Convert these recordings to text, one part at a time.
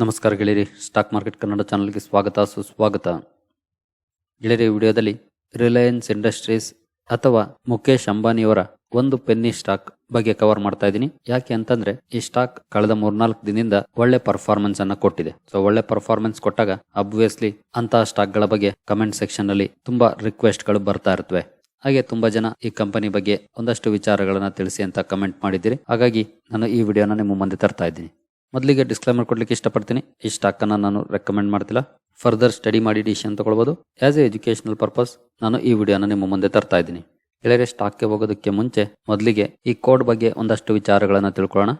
ನಮಸ್ಕಾರ ಗೆಳೆಯರಿ, stock market Kannada ಚಾನಲ್ಗೆ ಸ್ವಾಗತ, ಸುಸ್ವಾಗತ. ಗೆಳೆಯರಿ ವಿಡಿಯೋದಲ್ಲಿ ರಿಲಯನ್ಸ್ ಇಂಡಸ್ಟ್ರೀಸ್ ಅಥವಾ ಮುಖೇಶ್ ಅಂಬಾನಿಯವರ ಒಂದು ಪೆನ್ನಿ ಸ್ಟಾಕ್ ಬಗ್ಗೆ ಕವರ್ ಮಾಡ್ತಾ ಇದ್ದೀನಿ. ಯಾಕೆ ಅಂತಂದ್ರೆ, ಈ ಸ್ಟಾಕ್ ಕಳೆದ ಮೂರ್ನಾಲ್ಕು ದಿನದಿಂದ ಒಳ್ಳೆ ಪರ್ಫಾರ್ಮೆನ್ಸ್ ಅನ್ನ ಕೊಟ್ಟಿದೆ. ಸೊ ಒಳ್ಳೆ ಪರ್ಫಾರ್ಮೆನ್ಸ್ ಕೊಟ್ಟಾಗ ಅಬ್ವಿಯಸ್ಲಿ ಅಂತಹ ಸ್ಟಾಕ್ಗಳ ಬಗ್ಗೆ ಕಮೆಂಟ್ ಸೆಕ್ಷನ್ನಲ್ಲಿ ತುಂಬಾ ರಿಕ್ವೆಸ್ಟ್ಗಳು ಬರ್ತಾ ಇರ್ತವೆ. ಹಾಗೆ ತುಂಬಾ ಜನ ಈ ಕಂಪನಿ ಬಗ್ಗೆ ಒಂದಷ್ಟು ವಿಚಾರಗಳನ್ನ ತಿಳಿಸಿ ಅಂತ ಕಮೆಂಟ್ ಮಾಡಿದ್ದೀರಿ. ಹಾಗಾಗಿ ನಾನು ಈ ವಿಡಿಯೋನ ನಿಮ್ಮ ಮುಂದೆ ತರ್ತಾ ಇದ್ದೀನಿ. ಮೊದಲಿಗೆ ಡಿಸ್ಕ್ಲೈಮರ್ ಕೊಡ್ಲಿಕ್ಕೆ ಇಷ್ಟಪಡ್ತೀನಿ. ಈ ಸ್ಟಾಕ್ ಅನ್ನ ನಾನು ರೆಕಮೆಂಡ್ ಮಾಡ್ತಿಲ್ಲ. ಫರ್ದರ್ ಸ್ಟಡಿ ಮಾಡಿ ಡಿಸಿಷನ್ ತಗೊಳ್ಬೋದು. ಆಸ್ ಎ ಎಜುಕೇಶನಲ್ ಪರ್ಪಸ್ ನಾನು ಈ ವಿಡಿಯೋನ ನಿಮ್ಮ ಮುಂದೆ ತರ್ತಾ ಇದ್ದೀನಿ. ಗೆಳೆಯರೆ ಸ್ಟಾಕ್ಗೆ ಹೋಗೋದಕ್ಕೆ ಮುಂಚೆ ಮೊದಲಿಗೆ ಈ ಕೋಡ್ ಬಗ್ಗೆ ಒಂದಷ್ಟು ವಿಚಾರಗಳನ್ನು ತಿಳ್ಕೊಳ್ಳೋಣ.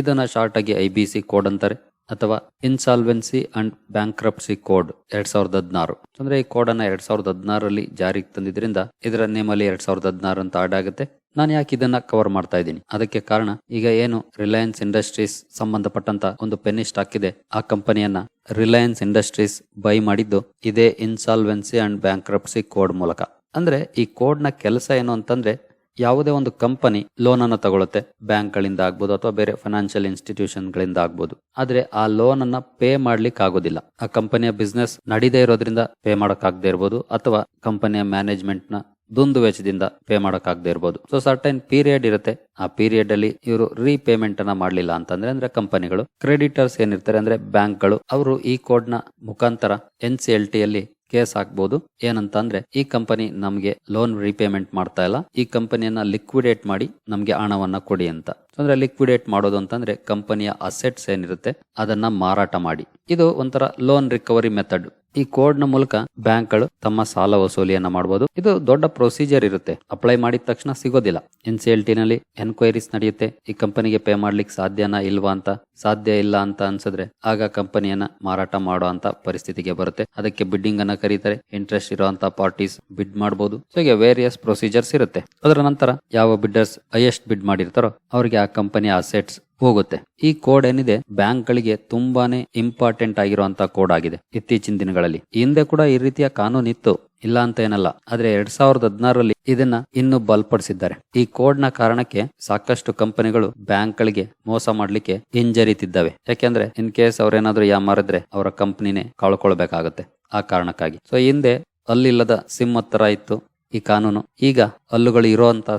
ಇದನ್ನು ಶಾರ್ಟಾಗಿ ಐ ಬಿ ಸಿ ಕೋಡ್ ಅಂತಾರೆ. ಅಥವಾ ಇನ್ಸಾಲ್ವೆನ್ಸಿ ಅಂಡ್ ಬ್ಯಾಂಕ್ರಪ್ಸಿ ಕೋಡ್ ಎರಡ್ ಸಾವಿರದ ಹದಿನಾರು. ಅಂದ್ರೆ ಈ ಕೋಡ್ ಅನ್ನ ಎರಡ್ ಸಾವಿರದ ಹದಿನಾರರಲ್ಲಿ ಜಾರಿಗೆ ತಂದಿದ್ರಿಂದ ಇದರ ನೇಮಲ್ಲಿ ಎರಡ್ ಸಾವಿರದ ಹದಿನಾರು ಅಂತ ಆಡ್ ಆಗುತ್ತೆ. ನಾನು ಯಾಕೆ ಇದನ್ನ ಕವರ್ ಮಾಡ್ತಾ ಇದ್ದೀನಿ? ಅದಕ್ಕೆ ಕಾರಣ ಈಗ ಏನು ರಿಲಯನ್ಸ್ ಇಂಡಸ್ಟ್ರೀಸ್ ಸಂಬಂಧಪಟ್ಟಂತ ಒಂದು ಪೆನ್ನಿ ಸ್ಟಾಕ್ ಇದೆ. ಆ ಕಂಪನಿಯನ್ನ ರಿಲಯನ್ಸ್ ಇಂಡಸ್ಟ್ರೀಸ್ ಬೈ ಮಾಡಿದ್ದು ಇದೇ ಇನ್ಸಾಲ್ವೆನ್ಸಿ ಅಂಡ್ ಬ್ಯಾಂಕ್ರಪ್ಸಿ ಕೋಡ್ ಮೂಲಕ. ಅಂದ್ರೆ ಈ ಕೋಡ್ನ ಕೆಲಸ ಏನು ಅಂತಂದ್ರೆ ಯಾವುದೇ ಒಂದು ಕಂಪನಿ ಲೋನ್ ಅನ್ನು ತಗೊಳುತ್ತೆ ಬ್ಯಾಂಕ್ ಗಳಿಂದ ಆಗ್ಬೋದು ಅಥವಾ ಬೇರೆ ಫೈನಾನ್ಷಿಯಲ್ ಇನ್ಸ್ಟಿಟ್ಯೂಷನ್ ಗಳಿಂದ ಆಗ್ಬೋದು. ಆದ್ರೆ ಆ ಲೋನ್ ಅನ್ನ ಪೇ ಮಾಡ್ಲಿಕ್ಕೆ ಆಗೋದಿಲ್ಲ ಆ ಕಂಪನಿಯ ಬಿಸ್ನೆಸ್ ನಡೀದೇ ಇರೋದ್ರಿಂದ ಪೇ ಮಾಡಕ್ಕಾಗದೇ ಇರ್ಬೋದು, ಅಥವಾ ಕಂಪನಿಯ ಮ್ಯಾನೇಜ್ಮೆಂಟ್ನ ದುಂದು ವೆಚ್ಚದಿಂದ ಪೇ ಮಾಡಕ್ಕಾಗದೇ ಇರ್ಬೋದು. ಸೊ ಸರ್ಟೈನ್ ಪೀರಿಯಡ್ ಇರುತ್ತೆ. ಆ ಪೀರಿಯಡ್ ಅಲ್ಲಿ ಇವರು ರೀಪೇಮೆಂಟ್ ಅನ್ನ ಮಾಡ್ಲಿಲ್ಲ ಅಂತಂದ್ರೆ, ಅಂದ್ರೆ ಕಂಪನಿಗಳು ಕ್ರೆಡಿಟರ್ಸ್ ಏನಿರ್ತಾರೆ, ಅಂದ್ರೆ ಬ್ಯಾಂಕ್ಗಳು, ಅವರು ಈ ಕೋಡ್ನ ಮುಖಾಂತರ ಎನ್ ಸಿ ಎಲ್ ಟಿ ಅಲ್ಲಿ ಕೇಸ್ ಹಾಕ್ಬೋದು. ಏನಂತ ಅಂದ್ರೆ ಈ ಕಂಪನಿ ನಮ್ಗೆ ಲೋನ್ ರೀಪೇಮೆಂಟ್ ಮಾಡ್ತಾ ಇಲ್ಲ. ಈ ಕಂಪನಿಯನ್ನ ಲಿಕ್ವಿಡೇಟ್ ಮಾಡಿ ನಮ್ಗೆ ಹಣವನ್ನ ಕೊಡಿ ಅಂತ. ಅಂದ್ರೆ ಲಿಕ್ವಿಡೇಟ್ ಮಾಡೋದು ಅಂತಂದ್ರೆ, ಕಂಪನಿಯ ಅಸೆಟ್ಸ್ ಏನಿರುತ್ತೆ, ಅದನ್ನ ಮಾರಾಟ ಮಾಡಿ. ಇದು ಒಂಥರ ಲೋನ್ ರಿಕವರಿ ಮೆಥಡ್. ಈ ಕೋಡ್ನ ಮೂಲಕ ಬ್ಯಾಂಕ್ಗಳು ತಮ್ಮ ಸಾಲ ವಸೂಲಿಯನ್ನ ಮಾಡಬಹುದು ಇದು ದೊಡ್ಡ ಪ್ರೊಸೀಜರ್ ಇರುತ್ತೆ. ಅಪ್ಲೈ ಮಾಡಿದ ತಕ್ಷಣ ಸಿಗೋದಿಲ್ಲ. ಎನ್ ಸಿ ಟಿ ನಲ್ಲಿ ಎನ್ಕ್ವೈರೀಸ್ ನಡೆಯುತ್ತೆ. ಈ ಕಂಪನಿಗೆ ಪೇ ಮಾಡ್ಲಿಕ್ಕೆ ಸಾಧ್ಯನಾ ಇಲ್ವಾ ಅಂತ. ಸಾಧ್ಯ ಇಲ್ಲ ಅಂತ ಅನ್ಸಿದ್ರೆ ಆಗ ಕಂಪನಿಯನ್ನ ಮಾರಾಟ ಮಾಡೋ ಅಂತ ಪರಿಸ್ಥಿತಿಗೆ ಬರುತ್ತೆ. ಅದಕ್ಕೆ ಬಿಡ್ಡಿಂಗ್ ಅನ್ನ ಕರೀತಾರೆ. ಇಂಟ್ರೆಸ್ಟ್ ಇರುವಂತ ಪಾರ್ಟೀಸ್ ಬಿಡ್ ಮಾಡಬಹುದು ಸೊ ಹೀಗೆ ವೇರಿಯಸ್ ಪ್ರೊಸೀಜರ್ಸ್ ಇರುತ್ತೆ. ಅದರ ನಂತರ ಯಾವ ಬಿಡ್ಡರ್ಸ್ ಹೈಯೆಸ್ಟ್ ಬಿಡ್ ಮಾಡಿರ್ತಾರೋ ಅವರಿಗೆ ಆ ಕಂಪನಿ ಅಸೆಟ್ಸ್ ಹೋಗುತ್ತೆ. ಈ ಕೋಡ್ ಏನಿದೆ ಬ್ಯಾಂಕ್ ಗಳಿಗೆ ತುಂಬಾನೇ ಇಂಪಾರ್ಟೆಂಟ್ ಆಗಿರುವಂತಹ ಕೋಡ್ ಆಗಿದೆ ಇತ್ತೀಚಿನ ದಿನಗಳಲ್ಲಿ. ಹಿಂದೆ ಕೂಡ ಈ ರೀತಿಯ ಕಾನೂನು ಇತ್ತು, ಇಲ್ಲ ಅಂತ ಏನಲ್ಲ. ಆದ್ರೆ ಎರಡ್ ಸಾವಿರದ ಹದಿನಾರರಲ್ಲಿ ಇದನ್ನ ಇನ್ನು ಬಲಪಡಿಸಿದ್ದಾರೆ. ಈ ಕೋಡ್ನ ಕಾರಣಕ್ಕೆ ಸಾಕಷ್ಟು ಕಂಪನಿಗಳು ಬ್ಯಾಂಕ್ ಗಳಿಗೆ ಮೋಸ ಮಾಡ್ಲಿಕ್ಕೆ ಹಿಂಜರಿತಿದ್ದಾವೆ. ಯಾಕೆಂದ್ರೆ, ಇನ್ ಕೇಸ್ ಅವ್ರೇನಾದ್ರೂ ಯಾಮಾರಿದ್ರೆ ಅವರ ಕಂಪನಿನೇ ಕಳ್ಕೊಳ್ಬೇಕಾಗತ್ತೆ ಆ ಕಾರಣಕ್ಕಾಗಿ. ಸೊ ಹಿಂದೆ ಅಲ್ಲಿಲ್ಲದ ಸಿಮ್ ತರ ಇತ್ತು ಈ ಕಾನೂನು. ಈಗ ಹಲ್ಲುಗಳು ಇರುವಂತಹ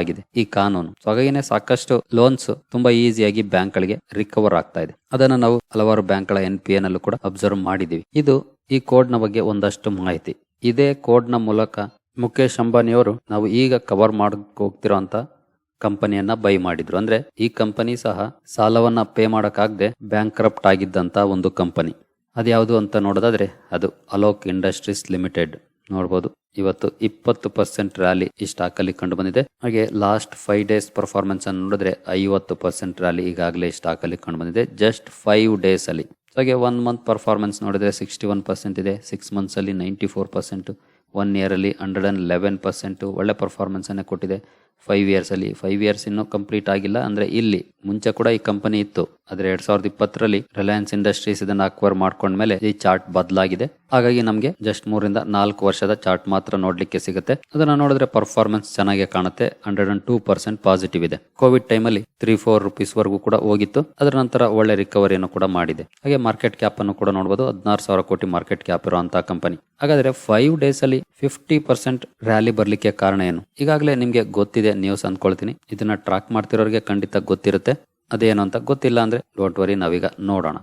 ಆಗಿದೆ ಈ ಕಾನೂನು ಸಾಕಷ್ಟು ಲೋನ್ಸ್ ತುಂಬಾ ಈಸಿಯಾಗಿ ಬ್ಯಾಂಕ್ ಗಳಿಗೆ ರಿಕವರ್ ಆಗ್ತಾ ಇದೆ. ಅದನ್ನ ನಾವು ಹಲವಾರು ಬ್ಯಾಂಕ್ಗಳ ಎನ್ ಪಿ ಎನ್ ಅಲ್ಲೂ ಕೂಡ ಅಬ್ಸರ್ವ್ ಮಾಡಿದೀವಿ ಇದು ಈ ಕೋಡ್ನ ಬಗ್ಗೆ ಒಂದಷ್ಟು ಮಾಹಿತಿ. ಇದೇ ಕೋಡ್ನ ಮೂಲಕ ಮುಖೇಶ್ ಅಂಬಾನಿಯವರು ನಾವು ಈಗ ಕವರ್ ಮಾಡಕ್ ಹೋಗ್ತಿರೋಂತ ಕಂಪನಿಯನ್ನ ಬೈ ಮಾಡಿದ್ರು. ಅಂದ್ರೆ ಈ ಕಂಪನಿ ಸಹ ಸಾಲವನ್ನ ಪೇ ಮಾಡಕ್ಕಾಗದೆ ಬ್ಯಾಂಕ್ ಕರಪ್ಟ್ ಆಗಿದ್ದಂತ ಒಂದು ಕಂಪನಿ. ಅದ್ಯಾವುದು ಅಂತ ನೋಡೋದಾದ್ರೆ ಅದು ಅಲೋಕ್ ಇಂಡಸ್ಟ್ರೀಸ್ ಲಿಮಿಟೆಡ್ ನೋಡಬಹುದು ಇವತ್ತು ಇಪ್ಪತ್ತು ಪರ್ಸೆಂಟ್ ರ್ಯಾಲಿ ಈ ಸ್ಟಾಕ್ ಅಲ್ಲಿ ಕಂಡು ಬಂದಿದೆ. ಹಾಗೆ ಲಾಸ್ಟ್ ಫೈವ್ ಡೇಸ್ ಪರ್ಫಾರ್ಮೆನ್ಸ್ ಅನ್ನು ನೋಡಿದ್ರೆ ಐವತ್ತು ಪರ್ಸೆಂಟ್ ರ್ಯಾಲಿ ಈಗಾಗಲೇ ಸ್ಟಾಕ್ ಅಲ್ಲಿ ಕಂಡು ಬಂದಿದೆ. ಜಸ್ಟ್ ಫೈವ್ ಡೇಸ್ ಅಲ್ಲಿ. ಹಾಗೆ ಒನ್ ಮಂತ್ ಪರ್ಫಾರ್ಮೆನ್ಸ್ ನೋಡಿದ್ರೆ ಸಿಕ್ಸ್ಟಿ ಒನ್ ಪರ್ಸೆಂಟ್ ಇದೆ. ಸಿಕ್ಸ್ ಮಂತ್ಸ್ ಅಲ್ಲಿ ninety four percent one year ಅಲ್ಲಿ ಹಂಡ್ರೆಡ್ ಅಂಡ್ ಲೆವೆನ್ ಪರ್ಸೆಂಟ್ ಒಳ್ಳೆ ಪರ್ಫಾರ್ಮೆನ್ಸ್ ಅನ್ನೇ ಕೊಟ್ಟಿದೆ. ಫೈವ್ ಇಯರ್ಸ್ ಅಲ್ಲಿ. ಫೈವ್ ಇಯರ್ಸ್ ಇನ್ನೂ ಕಂಪ್ಲೀಟ್ ಆಗಿಲ್ಲ. ಅಂದ್ರೆ ಇಲ್ಲಿ ಮುಂಚೆ ಕೂಡ ಈ ಕಂಪನಿ ಇತ್ತು. ಆದ್ರೆ ಎರಡ್ ಸಾವಿರದ ಇಪ್ಪತ್ತರಲ್ಲಿ ರಿಲಯನ್ಸ್ ಇಂಡಸ್ಟ್ರೀಸ್ ಇದನ್ನ ಅಕ್ವೈರ್ ಮಾಡ್ಕೊಂಡ್ಮೇಲೆ ಈ ಚಾರ್ಟ್ ಬದಲಾಗಿದೆ. ಹಾಗಾಗಿ ನಮಗೆ ಜಸ್ಟ್ ಮೂರಿಂದ ನಾಲ್ಕು ವರ್ಷದ ಚಾರ್ಟ್ ಮಾತ್ರ ನೋಡ್ಲಿಕ್ಕೆ ಸಿಗುತ್ತೆ. ಅದನ್ನ ನೋಡಿದ್ರೆ ಪರ್ಫಾರ್ಮೆನ್ಸ್ ಚೆನ್ನಾಗಿ ಕಾಣುತ್ತೆ. Hundred and two percent positive ಇದೆ. ಕೋವಿಡ್ ಟೈಮ್ ಅಲ್ಲಿ ತ್ರೀ ಫೋರ್ ರುಪೀಸ್ ವರೆಗೂ ಕೂಡ ಹೋಗಿತ್ತು. ಅದರ ನಂತರ ಒಳ್ಳೆ ರಿಕವರಿಯನ್ನು ಕೂಡ ಮಾಡಿದೆ. ಹಾಗೆ ಮಾರ್ಕೆಟ್ ಕ್ಯಾಪ್ ಅನ್ನು ಕೂಡ ನೋಡಬಹುದು ಹದಿನಾರು ಸಾವಿರ ಕೋಟಿ ಮಾರ್ಕೆಟ್ ಕ್ಯಾಪ್ ಇರುವಂತಹ ಕಂಪನಿ ಹಾಗಾದ್ರೆ ಫೈವ್ ಡೇಸ್ ಅಲ್ಲಿ ಫಿಫ್ಟಿ ಪರ್ಸೆಂಟ್ ರ್ಯಾಲಿ ಬರ್ಲಿಕ್ಕೆ ಕಾರಣ ಏನು? ಈಗಾಗಲೇ ನಿಮಗೆ ಗೊತ್ತಿದೆ. ನ್ಯೂಸ್ ಅಂದ್ಕೊಳ್ತೀನಿ. ಇದನ್ನ ಟ್ರಾಕ್ ಮಾಡ್ತಿರೋರಿಗೆ ಖಂಡಿತ ಗೊತ್ತಿರುತ್ತೆ. ಅದೇನು ಅಂತ ಗೊತ್ತಿಲ್ಲ ಅಂದ್ರೆ ಡೋಂಟ್ ವರಿ ನಾವೀಗ ನೋಡೋಣ.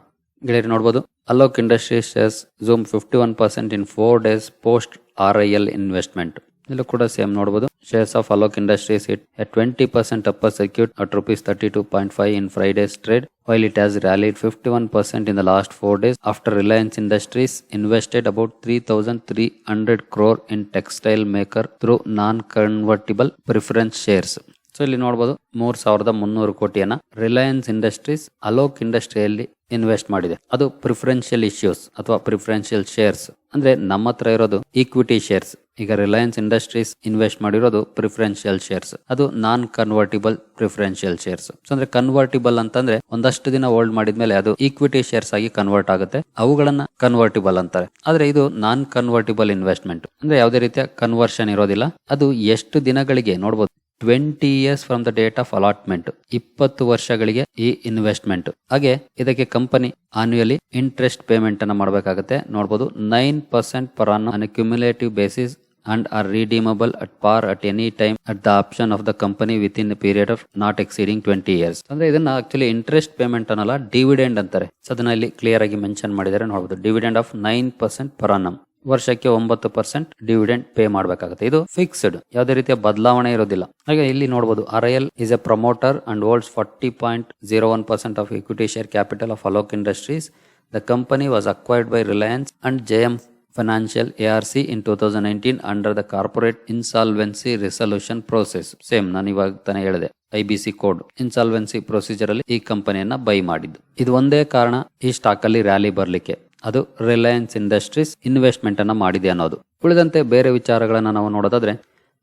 ಗೆಳೆಯರು ನೋಡಬಹುದು Alok industries shares zoom fifty one percent in four days post R I L investment ಇಲ್ಲೂ ಕೂಡ ಸೇಮ್ ನೋಡಬಹುದು shares of Alok industries it twenty percent upper secure at rupees thirty two point five in Friday's trade while it has rallied fifty one percent in the last four days after Reliance industries invested about three thousand three hundred crore in textile maker through non convertible preference shares so ಇಲ್ಲಿ ನೋಡಬಹುದು ಮೂರ್ ಸಾವಿರದ ಮುನ್ನೂರು ಕೋಟಿಯನ್ನ Reliance industries Alok ಇಂಡಸ್ಟ್ರಿಯಲ್ಲಿ invest ಮಾಡಿದೆ. ಅದು preferential issues ಅಥವಾ preferential shares ಅಂದ್ರೆ ನಮ್ಮ ಹತ್ರ ಇರೋದು ಈಕ್ವಿಟಿ ಶೇರ್ಸ್ ಈಗ ರಿಲಯನ್ಸ್ ಇಂಡಸ್ಟ್ರೀಸ್ ಇನ್ವೆಸ್ಟ್ ಮಾಡಿರೋದು ಪ್ರಿಫರೆನ್ಷಿಯಲ್ ಶೇರ್ಸ್ ಅದು ನಾನ್ ಕನ್ವರ್ಟಿಬಲ್ ಪ್ರಿಫರೆನ್ಷಿಯಲ್ ಶೇರ್ಸ್ ಅಂದ್ರೆ ಕನ್ವರ್ಟಿಬಲ್ ಅಂತಂದ್ರೆ ಒಂದಷ್ಟು ದಿನ ಹೋಲ್ಡ್ ಮಾಡಿದ್ಮೇಲೆ ಅದು ಈಕ್ವಿಟಿ ಶೇರ್ಸ್ ಆಗಿ ಕನ್ವರ್ಟ್ ಆಗುತ್ತೆ. ಅವುಗಳನ್ನ ಕನ್ವರ್ಟಿಬಲ್ ಅಂತಾರೆ. ಆದ್ರೆ ಇದು ನಾನ್ ಕನ್ವರ್ಟಿಬಲ್ ಇನ್ವೆಸ್ಟ್ಮೆಂಟ್ ಅಂದ್ರೆ ಯಾವುದೇ ರೀತಿಯ ಕನ್ವರ್ಷನ್ ಇರೋದಿಲ್ಲ. ಅದು ಎಷ್ಟು ದಿನಗಳಿಗೆ ನೋಡಬಹುದು twenty years from the date of allotment ಇಪ್ಪತ್ತು ವರ್ಷಗಳಿಗೆ ಈ ಇನ್ವೆಸ್ಟ್ಮೆಂಟ್ ಹಾಗೆ ಇದಕ್ಕೆ ಕಂಪನಿ ಆನ್ಯುಯಲಿ ಇಂಟ್ರೆಸ್ಟ್ ಪೇಮೆಂಟ್ ಅನ್ನ ಮಾಡಬೇಕಾಗುತ್ತೆ. ನೋಡಬಹುದು nine percent per un cumulative basis and are redeemable at par at any time at the option of the company within period of not exceeding twenty years ಅಂದ್ರೆ ಇದನ್ನ actually interest payment ಅನ್ನಲ್ಲ dividend ಅಂತಾರೆ. So ಅದನ್ನ ಇಲ್ಲಿ clear ಆಗಿ mention ಮಾಡಿದ್ದಾರೆ ನೋಡಬಹುದು dividend of nine percent per annum. ವರ್ಷಕ್ಕೆ ಒಂಬತ್ತು ಪರ್ಸೆಂಟ್ ಡಿವಿಡೆಂಡ್ ಪೇ ಮಾಡಬೇಕಾಗುತ್ತೆ. ಇದು ಫಿಕ್ಸ್ಡ್ ಯಾವುದೇ ರೀತಿಯ ಬದಲಾವಣೆ ಇರೋದಿಲ್ಲ. ಹಾಗೆ ಇಲ್ಲಿ ನೋಡಬಹುದು R L is a promoter and holds forty point zero one percent of equity share capital of Alok industries the company was acquired by Reliance and JM financial ARC in two thousand nineteen under the corporate insolvency resolution process same ನಾನು ಇವಾಗ ತಾನೇ ಹೇಳಿದೆ I B C code insolvency procedure ಅಲ್ಲಿ ಈ ಕಂಪನಿಯನ್ನ by ಮಾಡಿದ್ದು. ಇದು ಒಂದೇ ಕಾರಣ, ಈ ಸ್ಟಾಕ್ ಅಲ್ಲಿ ರ್ಯಾಲಿ ಬರ್ಲಿಕ್ಕೆ. ಅದು ರಿಲಯನ್ಸ್ ಇಂಡಸ್ಟ್ರೀಸ್ ಇನ್ವೆಸ್ಟ್ಮೆಂಟ್ ಅನ್ನು ಮಾಡಿದೆ ಅನ್ನೋದು. ಉಳಿದಂತೆ ಬೇರೆ ವಿಚಾರಗಳನ್ನು ನಾವು ನೋಡೋದಾದ್ರೆ,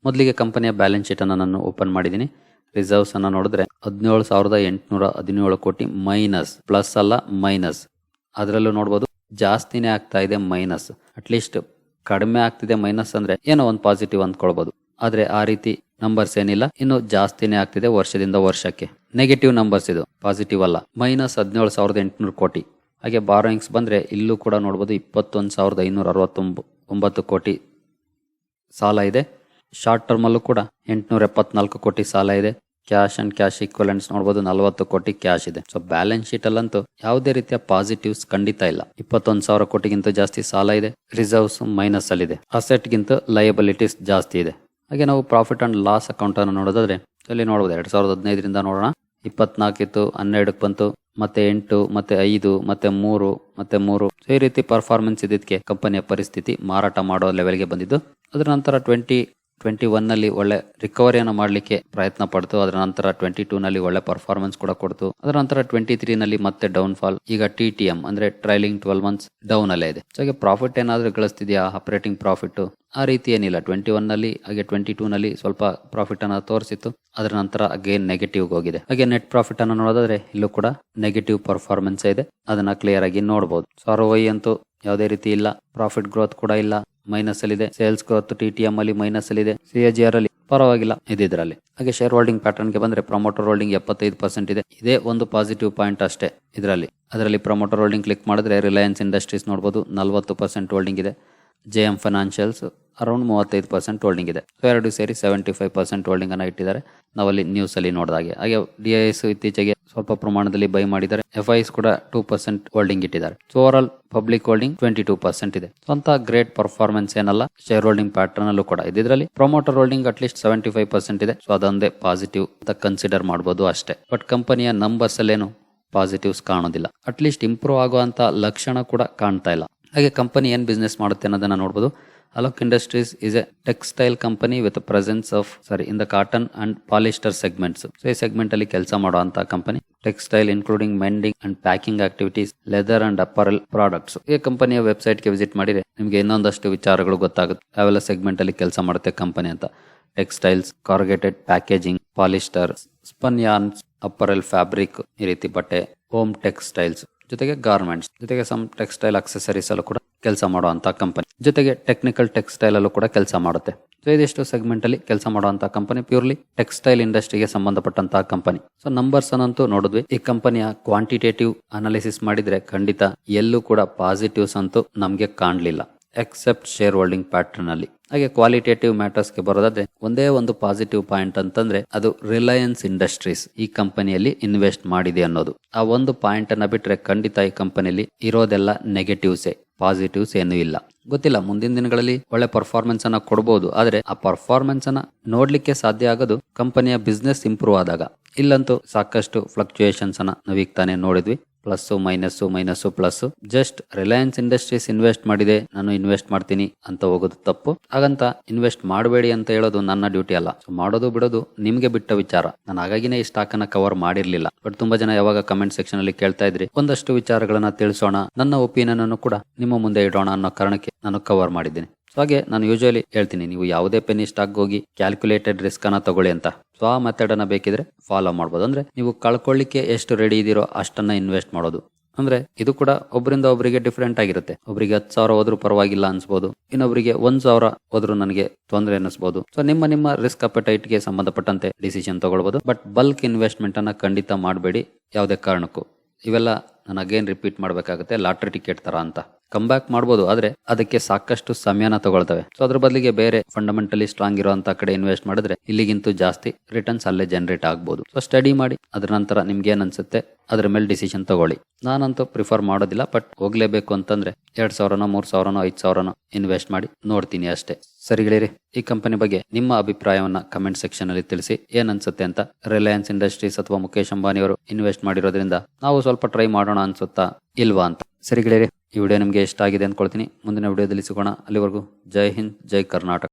ಮೊದಲಿಗೆ ಕಂಪನಿಯ ಬ್ಯಾಲೆನ್ಸ್ ಶೀಟ್ ಅನ್ನು ನಾನು ಓಪನ್ ಮಾಡಿದ್ದೀನಿ ರಿಸರ್ವ್ಸ್ ಅನ್ನು ನೋಡಿದ್ರೆ ಹದಿನೇಳು ಸಾವಿರದ ಎಂಟುನೂರ ಹದಿನೇಳು ಕೋಟಿ ಮೈನಸ್, ಪ್ಲಸ್ ಅಲ್ಲ ಮೈನಸ್. ಅದರಲ್ಲೂ ನೋಡ್ಬೋದು ಜಾಸ್ತಿನೇ ಆಗ್ತಾ ಇದೆ ಮೈನಸ್. ಅಟ್ಲೀಸ್ಟ್ ಕಡಿಮೆ ಆಗ್ತಿದೆ ಮೈನಸ್ ಅಂದ್ರೆ ಏನೋ ಒಂದು ಪಾಸಿಟಿವ್ ಅಂದ್ಕೊಳ್ಬೋದು. ಆದ್ರೆ ಆ ರೀತಿ ನಂಬರ್ಸ್ ಏನಿಲ್ಲ. ಇನ್ನು ಜಾಸ್ತಿನೇ ಆಗ್ತಿದೆ ವರ್ಷದಿಂದ ವರ್ಷಕ್ಕೆ. ನೆಗೆಟಿವ್ ನಂಬರ್ಸ್ ಇದು. ಪಾಸಿಟಿವ್ ಅಲ್ಲ. ಮೈನಸ್ ಹದಿನೇಳು ಸಾವಿರದ ಎಂಟುನೂರು ಕೋಟಿ. ಹಾಗೆ ಬಾರೋಯಿಂಗ್ಸ್ ಬಂದರೆ ಇಲ್ಲೂ ಕೂಡ ನೋಡ್ಬೋದು ಇಪ್ಪತ್ತೊಂದು ಸಾವಿರದ ಐನೂರ ಕೋಟಿ ಸಾಲ ಇದೆ. ಶಾರ್ಟ್ ಟರ್ಮಲ್ಲೂ ಕೂಡ ಎಂಟುನೂರ ಎಪ್ಪತ್ನಾಲ್ಕು ಕೋಟಿ ಸಾಲ ಇದೆ. ಕ್ಯಾಶ್ ಅಂಡ್ ಕ್ಯಾಶ್ ಈಕ್ವಲೆಂಟ್ಸ್ ನೋಡ್ಬೋದು ನಲವತ್ತು ಕೋಟಿ ಕ್ಯಾಶ್ ಇದೆ. ಸೊ ಬ್ಯಾಲೆನ್ಸ್ ಶೀಟ್ ಅಲ್ಲಂತೂ ಯಾವುದೇ ರೀತಿಯ ಪಾಸಿಟಿವ್ಸ್ ಖಂಡಿತ ಇಲ್ಲ. ಇಪ್ಪತ್ತೊಂದು ಸಾವಿರ ಕೋಟಿಗಿಂತ ಜಾಸ್ತಿ ಸಾಲ ಇದೆ. ರಿಸರ್ವ್ಸ್ ಮೈನಸ್ ಅಲ್ಲಿದೆ ಅಸೆಟ್ಗಿಂತ ಲಯಬಿಲಿಟೀಸ್ ಜಾಸ್ತಿ ಇದೆ. ಹಾಗೆ ನಾವು ಪ್ರಾಫಿಟ್ ಅಂಡ್ ಲಾಸ್ ಅಕೌಂಟ್ ಅನ್ನು ನೋಡೋದಾದ್ರೆ ಇಲ್ಲಿ ನೋಡಬಹುದು ಎರಡ್ ಸಾವಿರದ ಹದಿನೈದರಿಂದ ನೋಡೋಣ. ಇಪ್ಪತ್ನಾಲ್ಕಿತ್ತು, ಹನ್ನೆರಡಕ್ಕೆ ಬಂತು. ಮತ್ತೆ ಎಂಟು, ಮತ್ತೆ ಐದು, ಮತ್ತೆ ಮೂರು ಮತ್ತೆ ಮೂರು. ಈ ರೀತಿ ಪರ್ಫಾರ್ಮೆನ್ಸ್ ಇದ್ದಿದ್ದಕ್ಕೆ ಕಂಪನಿಯ ಪರಿಸ್ಥಿತಿ ಮಾರಾಟ ಮಾಡೋ ಲೆವೆಲ್ಗೆ ಬಂದಿದ್ದು. ಅದರ ನಂತರ ಟ್ವೆಂಟಿ ಟ್ವೆಂಟಿ ಒನ್ನಲ್ಲಿ ಒಳ್ಳೆ ರಿಕವರಿಯನ್ನು ಮಾಡಲಿಕ್ಕೆ ಪ್ರಯತ್ನ ಪಡ್ತು, ಅದರ ನಂತರ ಟ್ವೆಂಟಿ ಟೂನಲ್ಲಿ ಒಳ್ಳೆ ಪರ್ಫಾರ್ಮೆನ್ಸ್ ಕೂಡ ಕೊಡ್ತು. ಅದರ ನಂತರ ಟ್ವೆಂಟಿ ತ್ರೀನಲ್ಲಿ ಮತ್ತೆ ಡೌನ್ ಫಾಲ್ ಈಗ ಟಿ ಟಿ ಎಂ ಅಂದರೆ ಟ್ರೈಲಿಂಗ್ ಟ್ವೆಲ್ ಮಂತ್ಸ್ ಡೌನ್ ಅಲ್ಲೇ ಇದೆ. ಸೊ ಹಾಗೆ ಪ್ರಾಫಿಟ್ ಏನಾದರೂ ಗಳಿಸ್ತಿದೆಯಾ? ಆಪರೇಟಿಂಗ್ ಪ್ರಾಫಿಟ್ ಆ ರೀತಿ ಏನಿಲ್ಲ. ಟ್ವೆಂಟಿ ಒನ್ನಲ್ಲಿ ಹಾಗೆ ಟ್ವೆಂಟಿ ಟೂನಲ್ಲಿ ಸ್ವಲ್ಪ ಪ್ರಾಫಿಟ್ ಅನ್ನು ತೋರಿಸಿತ್ತು. ಅದರ ನಂತರ ಅಗೇನ್ ನೆಗೆಟಿವ್ ಹೋಗಿದೆ. ಹಾಗೆ ನೆಟ್ ಪ್ರಾಫಿಟ್ ಅನ್ನು ನೋಡೋದಾದ್ರೆ ಇಲ್ಲೂ ಕೂಡ ನೆಗೆಟಿವ್ ಪರ್ಫಾರ್ಮೆನ್ಸ್ ಇದೆ. ಅದನ್ನು ಕ್ಲಿಯರ್ ಆಗಿ ನೋಡಬಹುದು ಸೊ ಆರ್ ಅಂತೂ ಯಾವುದೇ ರೀತಿ ಇಲ್ಲ. ಪ್ರಾಫಿಟ್ ಗ್ರೋತ್ ಕೂಡ ಇಲ್ಲ. ಮೈನಸ್ ಅಲ್ಲಿ ಇದೆ sales growth T T M ಅಲ್ಲಿ ಮೈನಸ್ ಅಲ್ಲಿ ಇದೆ ಸಿ ಜಿ ಆರ್ ಅಲ್ಲಿ ಪರವಾಗಿಲ್ಲ. ಇದ್ರಲ್ಲಿ. ಹಾಗೆ ಶೇರ್ ಹೋಲ್ಡಿಂಗ್ ಪ್ಯಾಟರ್ನ್ಗೆ ಬಂದ್ರೆ ಪ್ರಮೋಟರ್ ಹೋಲ್ಡಿಂಗ್ ಎಪ್ಪತ್ತೈದು ಪರ್ಸೆಂಟ್ ಇದೆ. ಇದೇ ಒಂದು ಪಾಸಿಟಿವ್ ಪಾಯಿಂಟ್ ಅಷ್ಟೇ ಇದರಲ್ಲಿ. ಅದರಲ್ಲಿ ಪ್ರಮೋಟರ್ ಹೋಲ್ಡಿಂಗ್ ಕ್ಲಿಕ್ ಮಾಡಿದ್ರೆ ರಿಲಯನ್ಸ್ ಇಂಡಸ್ಟ್ರೀಸ್ ನೋಡಬಹುದು ನಲವತ್ತು ಪರ್ಸೆಂಟ್ ಹೋಲ್ಡಿಂಗ್ ಇದೆ. ಜೆ ಎಂ ಫೈನಾನ್ಷಿಯಲ್ಸ್ ಅರೌಂಡ್ ಮೂವತ್ತೈದು ಪರ್ಸೆಂಟ್ ಹೋಲ್ಡಿಂಗ್ ಇದೆ. ಸೊ ಎರಡು ಸೇರಿ ಸೆವೆಂಟಿ ಫೈವ್ ಪರ್ಸೆಂಟ್ ಹೋಲ್ಡಿಂಗ್ ಅನ್ನ ಇಟ್ಟಿದ್ದಾರೆ. ನಾವಲ್ಲಿ ನ್ಯೂಸ್ ಅಲ್ಲಿ ನೋಡಿದಾಗೆ. ಹಾಗೆ ಡಿ ಎಸ್ ಇತ್ತೀಚೆಗೆ ಸ್ವಲ್ಪ ಪ್ರಮಾಣದಲ್ಲಿ ಬೈ ಮಾಡಿದ್ದಾರೆ. ಎಫ್ ಐಸ್ ಕೂಡ ಟೂ ಪರ್ಸೆಂಟ್ ಹೋಲ್ಡಿಂಗ್ ಇಟ್ಟಿದ್ದಾರೆ. So over public holding twenty two percent ಇದೆ. ಅಂತ ಗ್ರೇಟ್ ಪರ್ಫಾರ್ಮೆನ್ಸ್ ಏನಲ್ಲ ಶೇರ್ ಹೋಲ್ಡಿಂಗ್ ಪ್ಯಾಟರ್ನ್ ಅಲ್ಲೂ ಕೂಡ ಇದೆ. ಇದರಲ್ಲಿ promoter holding at least seventy five percent ಇದೆ. ಸೊ ಅದೊಂದೇ ಪಾಸಿಟಿವ್ ಅಂತ ಕನ್ಸಿಡರ್ ಮಾಡಬಹುದು ಅಷ್ಟೇ. ಬಟ್ ಕಂಪನಿಯ ನಂಬರ್ಸ್ ಅಲ್ಲೇನು ಪಾಸಿಟಿವ್ಸ್ ಕಾಣೋದಿಲ್ಲ. ಅಟ್ಲೀಸ್ಟ್ ಇಂಪ್ರೂವ್ ಆಗುವಂತ ಲಕ್ಷಣ ಕೂಡ ಕಾಣ್ತಾ ಇಲ್ಲ. ಹಾಗೆ ಕಂಪನಿ ಏನು ಬಿಸ್ನೆಸ್ ಮಾಡುತ್ತೆ ಅನ್ನೋದನ್ನ ನೋಡಬಹುದು Alok industries is a textile company with presence of sorry in the cotton and polyester segments so ಈ ಸೆಗ್ಮೆಂಟ್ ಅಲ್ಲಿ ಕೆಲಸ ಮಾಡುವಂತಹ company textile including mending and packing activities leather and apparel products ಈ ಕಂಪನಿಯ ವೆಬ್ಸೈಟ್ಗೆ ವಿಸಿಟ್ ಮಾಡಿದ್ರೆ ನಿಮಗೆ ಇನ್ನೊಂದಷ್ಟು ವಿಚಾರಗಳು ಗೊತ್ತಾಗುತ್ತೆ. ಯಾವೆಲ್ಲ ಸೆಗ್ಮೆಂಟ್ ಅಲ್ಲಿ ಕೆಲಸ ಮಾಡುತ್ತೆ ಕಂಪನಿ ಅಂತ. Textiles corrugated packaging polyester spun yarns apparel fabric ಈ ರೀತಿ ಬಟ್ಟೆ ಹೋಮ್ ಟೆಕ್ಸ್ಟೈಲ್ಸ್ ಜೊತೆಗೆ ಗಾರ್ಮೆಂಟ್ಸ್ ಜೊತೆಗೆ ಸಮ್ ಟೆಕ್ಸ್ಟೈಲ್ ಅಕ್ಸೆಸರೀಸ್ ಅಲ್ಲೂ ಕೂಡ ಕೆಲಸ ಮಾಡುವಂತ ಕಂಪನಿ ಜೊತೆಗೆ ಟೆಕ್ನಿಕಲ್ ಟೆಕ್ಸ್ಟೈಲ್ ಅಲ್ಲೂ ಕೂಡ ಕೆಲಸ ಮಾಡುತ್ತೆ. ಸೊ ಇದಿಷ್ಟು ಸೆಗ್ಮೆಂಟ್ ಅಲ್ಲಿ ಕೆಲಸ ಮಾಡುವಂತ ಕಂಪನಿ ಪ್ಯೂರ್ಲಿ ಟೆಕ್ಸ್ಟೈಲ್ ಇಂಡಸ್ಟ್ರಿಗೆ ಸಂಬಂಧಪಟ್ಟಂತಹ ಕಂಪನಿ ಸೊ ನಂಬರ್ಸ್ ಅನ್ನಂತೂ ನೋಡಿದ್ವಿ. ಈ ಕಂಪನಿಯ ಕ್ವಾಂಟಿಟೇಟಿವ್ ಅನಾಲಿಸಿಸ್ ಮಾಡಿದ್ರೆ ಖಂಡಿತ ಎಲ್ಲೂ ಕೂಡ ಪಾಸಿಟಿವ್ಸ್ ಅಂತೂ ನಮ್ಗೆ ಕಾಣಲಿಲ್ಲ. ಎಕ್ಸೆಪ್ಟ್ ಶೇರ್ ಹೋಲ್ಡಿಂಗ್ ಪ್ಯಾಟರ್ನ್ ಅಲ್ಲಿ. ಹಾಗೆ ಕ್ವಾಲಿಟೇಟಿವ್ ಮ್ಯಾಟರ್ಸ್ಗೆ ಬರೋದಾದ್ರೆ, ಒಂದೇ ಒಂದು ಪಾಸಿಟಿವ್ ಪಾಯಿಂಟ್ ಅಂತಂದ್ರೆ, ಅದು ರಿಲಯನ್ಸ್ ಇಂಡಸ್ಟ್ರೀಸ್ ಈ ಕಂಪನಿಯಲ್ಲಿ ಇನ್ವೆಸ್ಟ್ ಮಾಡಿದೆ ಅನ್ನೋದು. ಆ ಒಂದು ಪಾಯಿಂಟ್ ಅನ್ನ ಬಿಟ್ರೆ ಖಂಡಿತ ಈ ಕಂಪನಿಯಲ್ಲಿ ಇರೋದೆಲ್ಲ ನೆಗೆಟಿವ್ಸೇ ಪಾಸಿಟಿವ್ಸ್ ಏನೂ ಇಲ್ಲ. ಗೊತ್ತಿಲ್ಲ, ಮುಂದಿನ ದಿನಗಳಲ್ಲಿ ಒಳ್ಳೆ ಪರ್ಫಾರ್ಮೆನ್ಸ್ ಅನ್ನ ಕೊಡಬಹುದು ಆದ್ರೆ ಆ ಪರ್ಫಾರ್ಮೆನ್ಸ್ ಅನ್ನ ನೋಡ್ಲಿಕ್ಕೆ ಸಾಧ್ಯ ಆಗೋದು ಕಂಪನಿಯ ಬಿಸ್ನೆಸ್ ಇಂಪ್ರೂವ್ ಆದಾಗ. ಇಲ್ಲಂತೂ ಸಾಕಷ್ಟು ಫ್ಲಕ್ಚುಯೇಷನ್ಸ್ ಅನ್ನ ನಾವೀಗ ತಾನೇ ನೋಡಿದ್ವಿ. Plus minus minus plus just Reliance industries invest ಮಾಡಿದೆ, ನಾನು ಇನ್ವೆಸ್ಟ್ ಮಾಡ್ತೀನಿ ಅಂತ ಹೋಗೋದು ತಪ್ಪು. ಹಾಗಂತ ಇನ್ವೆಸ್ಟ್ ಮಾಡಬೇಡಿ ಅಂತ ಹೇಳೋದು ನನ್ನ ಡ್ಯೂಟಿ ಅಲ್ಲ. ಮಾಡೋದು ಬಿಡೋದು ನಿಮ್ಗೆ ಬಿಟ್ಟ ವಿಚಾರ. ನಾನು ಹಾಗಾಗಿನೇ ಈ ಸ್ಟಾಕ್ ಅನ್ನ ಕವರ್ ಮಾಡಿರ್ಲಿಲ್ಲ. ಬಟ್ ತುಂಬಾ ಜನ ಯಾವಾಗ ಕಮೆಂಟ್ ಸೆಕ್ಷನ್ ಅಲ್ಲಿ ಕೇಳ್ತಾ ಇದ್ರಿ, ಒಂದಷ್ಟು ವಿಚಾರಗಳನ್ನ ತಿಳಿಸೋಣ, ನನ್ನ ಒಪಿನಿಯನ್ ಅನ್ನು ಕೂಡ ನಿಮ್ಮ ಮುಂದೆ ಇಡೋಣ ಅನ್ನೋ ಕಾರಣಕ್ಕೆ ನಾನು ಕವರ್ ಮಾಡಿದ್ದೀನಿ. ಹಾಗೆ ನಾನು ಯೂಶುವಲಿ ಹೇಳ್ತೀನಿ, ನೀವು ಯಾವುದೇ ಪೆನ್ನಿ ಸ್ಟಾಕ್ ಹೋಗಿ ಕ್ಯಾಲ್ಕುಲೇಟೆಡ್ ರಿಸ್ಕ್ ಅನ್ನ ತಗೊಳ್ಳಿ ಅಂತ. ಸೊ ಆ ಮೆಥಡ್ ಅನ್ನ ಬೇಕಿದ್ರೆ ಫಾಲೋ ಮಾಡ್ಬೋದು. ಅಂದ್ರೆ ನೀವು ಕಳ್ಕೊಳ್ಳಿಕ್ಕೆ ಎಷ್ಟು ರೆಡಿ ಇದೀರೋ ಅಷ್ಟನ್ನ ಇನ್ವೆಸ್ಟ್ ಮಾಡೋದು. ಅಂದ್ರೆ ಇದು ಕೂಡ ಒಬ್ಬರಿಂದ ಒಬ್ಬರಿಗೆ ಡಿಫ್ರೆಂಟ್ ಆಗಿರುತ್ತೆ. ಒಬ್ಬರಿಗೆ ಹತ್ತು ಸಾವಿರ ಹೋದ್ರೂ ಪರವಾಗಿಲ್ಲ ಅನ್ಸ್ಬೋದು. ಇನ್ನೊಬ್ಬರಿಗೆ ಒಂದ್ ಸಾವಿರ ಹೋದ್ರೂ ನನಗೆ ತೊಂದರೆ ಅನ್ನಿಸ್ಬೋದು ಸೊ ನಿಮ್ಮ ನಿಮ್ಮ ರಿಸ್ಕ್ ಅಪೆಟೈಟ್ಗೆ ಸಂಬಂಧಪಟ್ಟಂತೆ ಡಿಸಿಷನ್ ತಗೊಳ್ಬಹುದು ಬಟ್ ಬಲ್ಕ್ ಇನ್ವೆಸ್ಟ್ಮೆಂಟ್ ಅನ್ನ ಖಂಡಿತ ಮಾಡಬೇಡಿ. ಯಾವುದೇ ಕಾರಣಕ್ಕೂ. ಇವೆಲ್ಲ ನಾನು ಅಗೇನ್ ರಿಪೀಟ್ ಮಾಡಬೇಕಾಗುತ್ತೆ ಲಾಟ್ರಿ ಟಿಕೆಟ್ ತರ ಅಂತ. ಕಮ್ ಬ್ಯಾಕ್ ಮಾಡ್ಬೋದು, ಆದ್ರೆ ಅದಕ್ಕೆ ಸಾಕಷ್ಟು ಸಮಯನ ತಗೊಳ್ತವೆ. ಸೊ ಅದ್ರ ಬದಲಿಗೆ ಬೇರೆ ಫಂಡಮೆಂಟಲಿ ಸ್ಟ್ರಾಂಗ್ ಇರುವಂತ ಕಡೆ ಇನ್ವೆಸ್ಟ್ ಮಾಡಿದ್ರೆ ಇಲ್ಲಿಗಿಂತೂ ಜಾಸ್ತಿ ರಿಟರ್ನ್ಸ್ ಅಲ್ಲೇ ಜನರೇಟ್ ಆಗ್ಬೋದು. ಸೊ ಸ್ಟಡಿ ಮಾಡಿ, ಅದ್ರ ನಂತರ ನಿಮ್ಗೆ ಏನ್ ಅನ್ಸುತ್ತೆ, ಅದ್ರ ಮೇಲೆ ಡಿಸಿಷನ್ ತಗೊಳ್ಳಿ. ನಾನಂತೂ ಪ್ರಿಫರ್ ಮಾಡೋದಿಲ್ಲ ಬಟ್ ಹೋಗ್ಲೇಬೇಕು ಅಂತಂದ್ರೆ ಎರಡ್ ಸಾವಿರನೋ, ಮೂರು ಸಾವಿರನೋ, ಐದು ಸಾವಿರನೋ ಇನ್ವೆಸ್ಟ್ ಮಾಡಿ ನೋಡ್ತೀನಿ ಅಷ್ಟೇ. ಸರಿ ಗೆಳೆಯರಿ, ಈ ಕಂಪನಿ ಬಗ್ಗೆ ನಿಮ್ಮ ಅಭಿಪ್ರಾಯವನ್ನ ಕಮೆಂಟ್ ಸೆಕ್ಷನ್ ಅಲ್ಲಿ ತಿಳಿಸಿ. ಏನ್ ಅನ್ಸುತ್ತೆ ಅಂತ ರಿಲಯನ್ಸ್ ಇಂಡಸ್ಟ್ರೀಸ್ ಅಥವಾ ಮುಖೇಶ್ ಅಂಬಾನಿ ಅವರು ಇನ್ವೆಸ್ಟ್ ಮಾಡಿರೋದ್ರಿಂದ ನಾವು ಸ್ವಲ್ಪ ಟ್ರೈ ಮಾಡೋಣ ಅನ್ಸುತ್ತಾ ಇಲ್ವಾ ಅಂತ. ಸರಿ ಗೆಳೆಯರಿ, ಈ ವಿಡಿಯೋ ನಿಮಗೆ ಇಷ್ಟ ಆಗಿದೆ ಅಂದ್ಕೊಳ್ತೀನಿ ಮುಂದಿನ ವಿಡಿಯೋದಲ್ಲಿ ಸಿಗೋಣ. ಅಲ್ಲಿವರೆಗೂ ಜೈ ಹಿಂದ್, ಜೈ ಕರ್ನಾಟಕ.